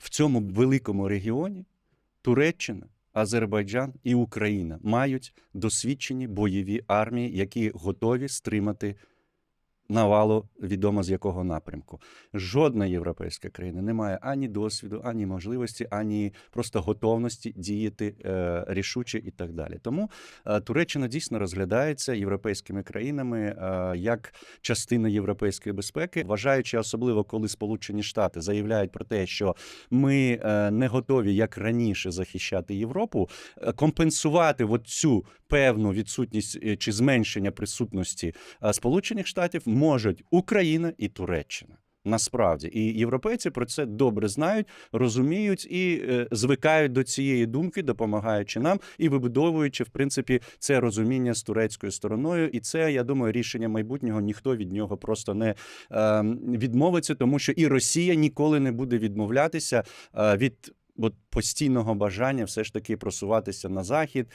в цьому великому регіоні Туреччина, Азербайджан і Україна мають досвідчені бойові армії, які готові стримати навалу, відомо з якого напрямку. Жодна європейська країна не має ані досвіду, ані можливості, ані просто готовності діяти е, рішуче і так далі. Тому е, Туреччина дійсно розглядається європейськими країнами е, як частина європейської безпеки, вважаючи особливо, коли Сполучені Штати заявляють про те, що ми е, не готові як раніше захищати Європу, е, компенсувати от цю певну відсутність е, чи зменшення присутності е, Сполучених Штатів можуть Україна і Туреччина. Насправді і європейці про це добре знають, розуміють і е, звикають до цієї думки, допомагаючи нам і вибудовуючи в принципі це розуміння з турецькою стороною. І це я думаю, рішення майбутнього ніхто від нього просто не е, відмовиться, тому що і Росія ніколи не буде відмовлятися е, від. От постійного бажання все ж таки просуватися на захід,